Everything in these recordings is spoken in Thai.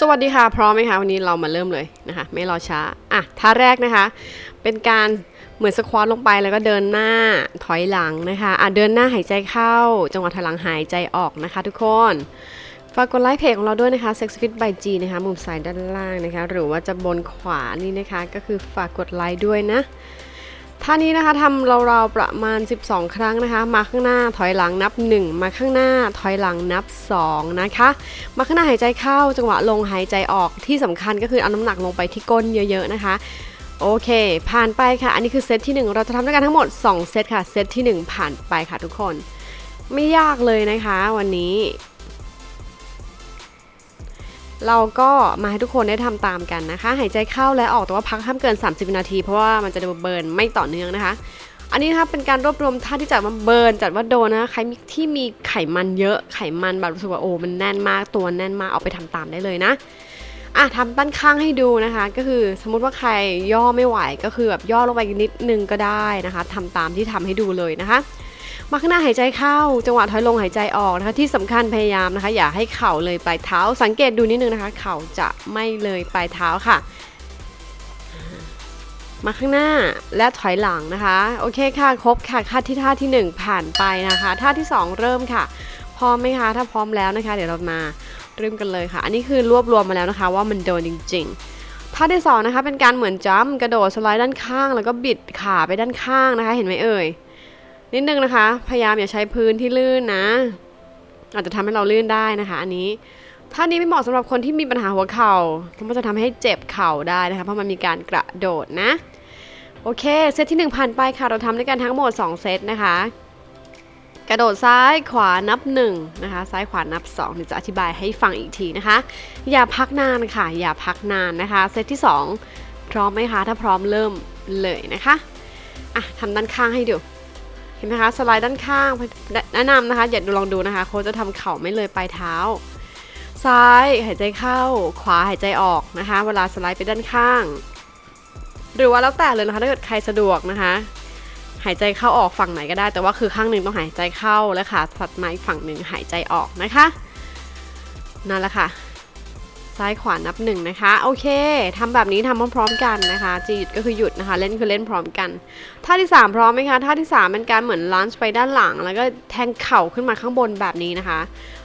สวัสดีค่ะ พร้อมไหมคะ วันนี้เรามาเริ่มเลยนะคะ ไม่รอช้า อะท่าแรกนะคะ เป็นการเหมือนสควอตลงไปแล้วก็เดินหน้าถอยหลังนะคะ อะเดินหน้าหายใจเข้า จังหวะถอยหลังหายใจออกนะคะ ทุกคนฝากกดไลค์เพจของเราด้วยนะคะ Sex Fit by G นะคะ มุมซ้ายด้านล่างนะคะ หรือว่าจะบนขวานี่นะคะ ก็คือฝากกดไลค์ด้วยนะ ท่านี้นะคะทำเราๆประมาณ 12 ครั้งนะคะ มาข้างหน้าถอยหลังนับ 1 มาข้างหน้าถอยหลังนับ 2 นะคะ มาข้างหน้าหายใจเข้าจังหวะลงหายใจออกที่สำคัญก็คือเอาน้ำหนักลงไปที่ก้นเยอะๆนะคะโอเค ผ่านไปค่ะ อันนี้คือเซตที่ 1 เราจะทำด้วยกันทั้งหมด 2 เซตค่ะ เซตที่ 1 ผ่านไปค่ะทุกคน ไม่ยากเลยนะคะวันนี้ เราก็มาให้ทุกคนได้ทำตามกันนะคะ หายใจเข้าและออกแต่ว่าพักห้ามเกิน 30 วินาที เพราะว่ามันจะเบิร์นไม่ต่อเนื่องนะคะ อันนี้นะคะเป็นการรวบรวมท่าที่จัดว่าเบิร์นจัดว่าโดนนะคะใครที่มีไขมันเยอะไขมันแบบรู้สึกว่าโอ้มันแน่นมากตัวแน่นมากเอาไปทำตามได้เลยนะอะทำด้านข้างให้ดูนะคะ ก็คือสมมุติว่าใครย่อไม่ไหวก็คือแบบย่อลงไปนิดนึงก็ได้นะคะทำตามที่ทำให้ดูเลยนะคะ มาข้างหน้าหายใจเข้า จังหวะถอยลงหายใจออกนะคะ ที่สำคัญพยายามนะคะ อย่าให้เข่าเลยปลายเท้า สังเกตดูนิดนึงนะคะ เข่าจะไม่เลยปลายเท้าค่ะ มาข้างหน้าและถอยหลังนะคะ โอเคค่ะ ครบค่ะค่าที่ท่าที่ 1 ผ่านไปนะคะ ท่าที่ 2 เริ่มค่ะ พร้อมไหมคะ ถ้าพร้อมแล้วนะคะ เดี๋ยวเรามาเริ่มกันเลยค่ะ อันนี้คือรวบรวมมาแล้วนะคะ ว่ามันโดนจริง ๆท่าที่สองนะคะเป็นการเหมือนจัมป์กระโดดสไลด์ด้านข้าง แล้วก็บิดขาไปด้านข้างนะคะ เห็นไหมเอ่ย นิดนึงนะคะ พยายามอย่าใช้พื้นที่ลื่นนะ อาจจะทำให้เราลื่นได้นะคะ อันนี้ท่านี้ไม่เหมาะสำหรับคนที่มีปัญหาหัวเข่าเพราะมันจะทำให้เจ็บเข่าได้นะคะ เพราะมันมีการกระโดดนะ โอเค เซตที่ 1 ผ่านไปค่ะ เราทำด้วยกันทั้งหมด 2 เซตนะคะ กระโดดซ้ายขวานับ1นะคะ ซ้ายขวานับ2เดี๋ยวจะอธิบายให้ฟังอีกทีนะคะ อย่าพักนานค่ะ อย่าพักนานนะคะ เซตที่ 2 พร้อมไหมคะ ถ้าพร้อมเริ่มเลยนะคะ อะทำด้านข้างให้ดู ห็นไหมคะสไลด์ด้านข้างแนะนำนะคะอย่าดูลองดูนะคะโค้ชจะทำเข่าไม่เลยปลายเท้า ซ้ายหายใจเข้า ขวาหายใจออกนะคะ เวลาสไลด์ไปด้านข้าง หรือว่าแล้วแต่เลยนะคะถ้าเกิดใครสะดวกนะคะ หายใจเข้าออกฝั่งไหนก็ได้ แต่ว่าคือข้างหนึ่งต้องหายใจเข้าและขาถัดมาอีกฝั่งหนึ่งหายใจออกนะคะนั่นแหละค่ะ ซ้ายขวานับหนึ่งนะคะ โอเคทำแบบนี้ทำพร้อมๆกันนะคะจะหยุดก็คือหยุดนะคะ เล่นคือเล่นพร้อมกันท่าที่ 3 พร้อมไหมคะท่าที่ 3 เป็นการเหมือนลันช์ไปด้านหลัง แล้วก็แทงเข่าขึ้นมาข้างบนแบบนี้นะคะ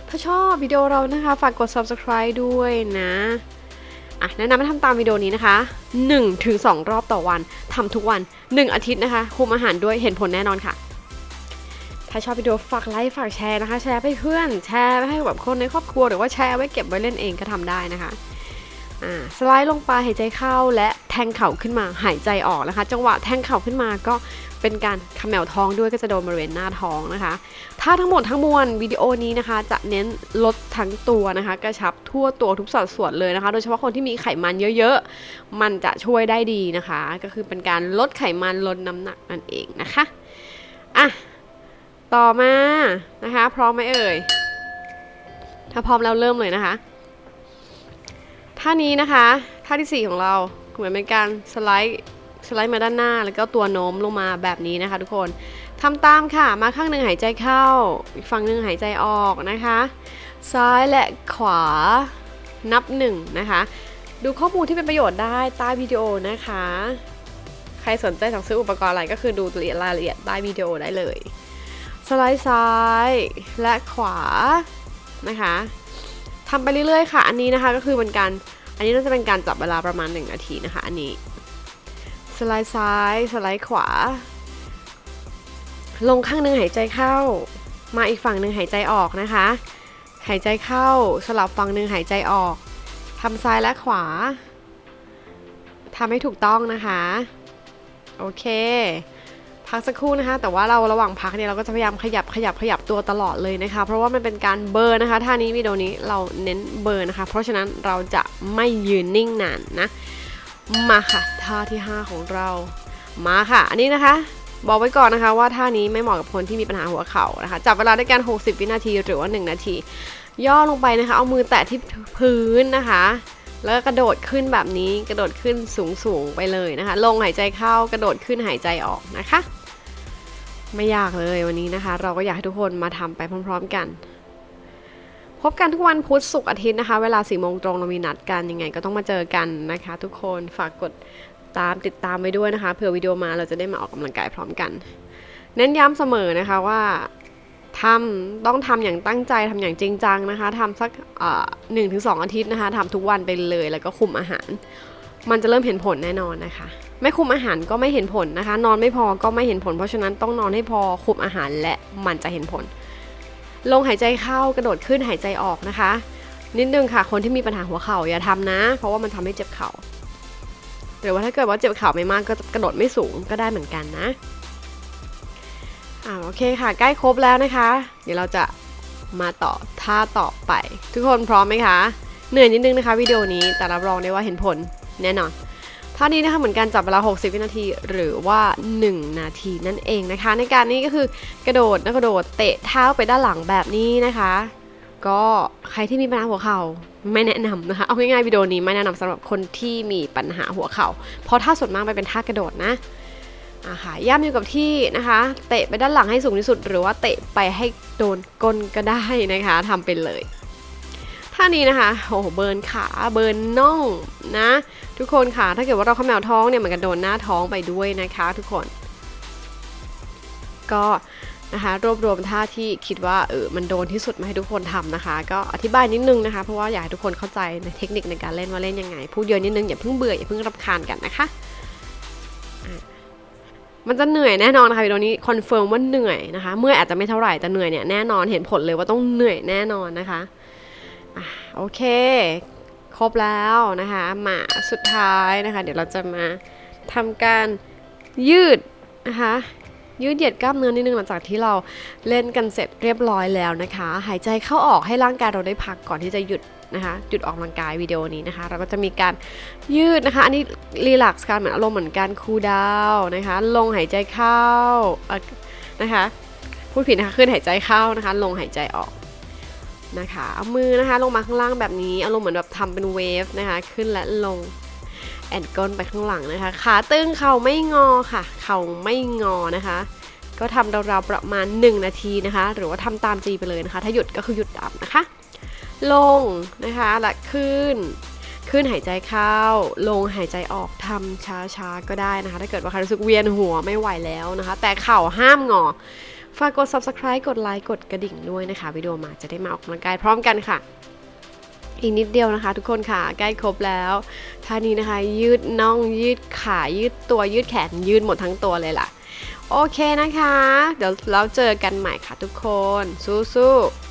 ถ้าชอบวิดีโอเรานะคะ ฝากกด subscribe ด้วยนะอะแนะนำให้ทำตามวิดีโอนี้นะคะ1ถึง2รอบต่อวันทำทุกวัน 1 อาทิตย์นะคะ คุมอาหารด้วยเห็นผลแน่นอนค่ะ ถ้าชอบวิดีโอฝากไลค์ฝากแชร์นะคะ แชร์ไปเพื่อน แชร์ไปให้แบบคนในครอบครัวหรือว่าแชร์ไว้เก็บไว้เล่นเองก็ทำได้นะคะอ่าสไลด์ลงไปหายใจเข้าและแทงเข่าขึ้นมาหายใจออกนะคะ จังหวะแทงเข่าขึ้นมาก็เป็นการขมวท้องด้วยก็จะโดนบริเวณหน้าท้องนะคะ ถ้าทั้งหมดทั้งมวลวิดีโอนี้นะคะ จะเน้นลดทั้งตัวนะคะ กระชับทั่วตัวทุกสัดส่วนเลยนะคะ โดยเฉพาะคนที่มีไขมันเยอะๆ มันจะช่วยได้ดีนะคะ ก็คือเป็นการลดไขมันลดน้ำหนักนั่นเองนะคะอะ ต่อมานะคะ พร้อมไหมเอ่ย ถ้าพร้อมแล้วเริ่มเลยนะคะ ท่านี้นะคะท่าที่ 4 ของเราเหมือนเป็นการสไลด์สไลด์มาด้านหน้า แล้วก็ตัวโน้มลงมาแบบนี้นะคะ ทุกคนทำตามค่ะ มาข้างหนึ่งหายใจเข้า อีกฝั่งหนึ่งหายใจออกนะคะ ซ้ายและขวานับหนึ่งนะคะ ดูข้อมูลที่เป็นประโยชน์ได้ใต้วิดีโอนะคะ ใครสนใจสั่งซื้ออุปกรณ์อะไรก็คือดูรายละเอียดใต้วิดีโอได้เลย สไลด์ซ้ายและขวานะคะทำไปเรื่อยๆค่ะ อันนี้นะคะก็คือเป็นการ อันนี้น่าจะเป็นการจับเวลาประมาณ 1 นาทีนะคะ อันนี้ สไลด์ซ้าย สไลด์ขวา ลงข้างหนึ่งหายใจเข้า มาอีกฝั่งหนึ่งหายใจออกนะคะ หายใจเข้า สลับฝั่งหนึ่งหายใจออกทำซ้ายและขวาทำให้ถูกต้องนะคะ โอเค พักสักครู่นะคะ แต่ว่าเราระหว่างพักเนี่ยเราก็จะพยายามขยับขยับขยับตัวตลอดเลยนะคะ เพราะว่ามันเป็นการเบอร์นะคะท่านี้วิดีโอนี้เราเน้นเบอร์นะคะ เพราะฉะนั้นเราจะไม่ยืนนิ่งนานนะมาค่ะ ท่าที่ 5 ของเรามาค่ะ อันนี้นะคะ บอกไว้ก่อนนะคะว่าท่านี้ไม่เหมาะกับคนที่มีปัญหาหัวเข่านะคะจับเวลาด้วยกัน60 วินาทีหรือว่า 1 นาที ย่อลงไปนะคะ เอามือแตะที่พื้นนะคะแล้วก็กระโดดขึ้นแบบนี้กระโดดขึ้นสูงๆไปเลยนะคะ ลงหายใจเข้ากระโดดขึ้นหายใจออกนะคะ ไม่ยากเลยวันนี้นะคะ เราก็อยากให้ทุกคนมาทำไปพร้อม ๆกัน พบกันทุกวันพุธศุกร์อาทิตย์นะคะ เวลาสี่โมงตรงเรามีนัดกันยังไงก็ต้องมาเจอกันนะคะ ทุกคนฝากกดตามติดตามไว้ด้วยนะคะเผื่อวิดีโอมาเราจะได้มาออกกำลังกายพร้อมกัน เน้นย้ำเสมอนะคะว่าทำต้องทำอย่างตั้งใจทำอย่างจริงจังนะคะทำสักหนึ่งถึงสองอาทิตย์นะคะทำทุกวันไปเลยแล้วก็คุมอาหาร มันจะเริ่มเห็นผลแน่นอนนะคะ ไม่คุมอาหารก็ไม่เห็นผลนะคะ นอนไม่พอก็ไม่เห็นผล เพราะฉะนั้นต้องนอนให้พอคุมอาหารและมันจะเห็นผล ลงหายใจเข้ากระโดดขึ้นหายใจออกนะคะ นิดนึงค่ะ คนที่มีปัญหาหัวเข่าอย่าทำนะ เพราะว่ามันทำให้เจ็บเข่าหรือว่าถ้าเกิดว่าเจ็บเข่าไม่มากก็กระโดดไม่สูงก็ได้เหมือนกันนะอ่าโอเคค่ะ ใกล้ครบแล้วนะคะ เดี๋ยวเราจะมาต่อท่าต่อไป ทุกคนพร้อมไหมคะ เหนื่อยนิดนึงนะคะวิดีโอนี้แต่รับรองได้ว่าเห็นผลแน่นอน ท่านี้นะคะเหมือนกันจับเวลา 60 วินาที หรือว่า 1 นาทีนั่นเองนะคะ ในการนี้ก็คือกระโดดนะกระโดดเตะเท้าไปด้านหลังแบบนี้นะคะ ก็ใครที่มีปัญหาหัวเข่าไม่แนะนำนะคะ เอาง่ายๆวิดีโอนี้ไม่แนะนำสำหรับคนที่มีปัญหาหัวเข่า เพราะท่าส่วนมากไปเป็นท่ากระโดดนะอ่าค่ะย่ำอยู่กับที่นะคะ เตะไปด้านหลังให้สูงที่สุด หรือว่าเตะไปให้โดนก้นก็ได้นะคะทำไปเลย นี้นะคะโอ้โหเบิร์นขาเบิร์นน่องนะ ทุกคนค่ะถ้าเกิดว่าเราเขมวท้องเนี่ยมันก็โดนหน้าท้องไปด้วยนะคะ ทุกคน ก็นะคะรวบรวมท่าที่คิดว่าเออมันโดนที่สุดมาให้ทุกคนทำนะคะ ก็อธิบายนิดนึงนะคะ เพราะว่าอยากให้ทุกคนเข้าใจในเทคนิคในการเล่นว่าเล่นยังไงพูดเยอะนิดนึงอย่าเพิ่งเบื่ออย่าเพิ่งรำคาญกันนะคะะมันจะเหนื่อยแน่นอนค่ะวิดีโอนี้คอนเฟิร์มว่าเหนื่อยนะคะ เมื่ออาจจะไม่เท่าไหร่แต่เหนื่อยเนี่ยแน่นอนเห็นผลเลยว่าต้องเหนื่อยแน่นอนนะคะ อะโอเค ครบแล้วนะคะหมาสุดท้ายนะคะ เดี๋ยวเราจะมาทำการยืดนะคะยืดเหยียดกล้ามเนื้อนิดนึงหลังจากที่เราเล่นกันเสร็จเรียบร้อยแล้วนะคะ หายใจเข้าออกให้ร่างกายเราได้พักก่อนที่จะหยุดนะคะหยุดออกกำลังกายวิดีโอนี้นะคะ เราก็จะมีการยืดนะคะ อันนี้รีแลกซ์กันเหมือนอารมณ์เหมือนการคูลดาวนะคะ ลงหายใจเข้านะคะ พูดผิดนะคะขึ้นหายใจเข้านะคะ ลงหายใจออก นะคะเอามือนะคะลงมาข้างล่างแบบนี้อารมณ์เหมือนแบบทำเป็นเวฟนะคะขึ้นและลงแอนก้นไปข้างหลังนะคะ ขาตึงเข่าไม่งอค่ะ เข่าไม่งอนะคะ ก็ทำราวๆประมาณ 1 นาทีนะคะ หรือว่าทำตามจีไปเลยนะคะ ถ้าหยุดก็คือหยุดดับนะคะ ลงนะคะและขึ้น ขึ้นหายใจเข้า ลงหายใจออกทำช้าๆก็ได้นะคะ ถ้าเกิดว่าใครรู้สึกเวียนหัวไม่ไหวแล้วนะคะ แต่เข่าห้ามงอ ฝากกด subscribe กดไลค์กดกระดิ่งด้วยนะคะวิดีโอมาจะได้มาออกกำลังกายพร้อมกันค่ะ อีกนิดเดียวนะคะ ทุกคนค่ะใกล้ครบแล้วท่านี้นะคะ ยืดน่องยืดขายืดตัวยืดแขนยืดหมดทั้งตัวเลยล่ะ โอเคนะคะ เดี๋ยวเราเจอกันใหม่ค่ะทุกคนสู้ๆ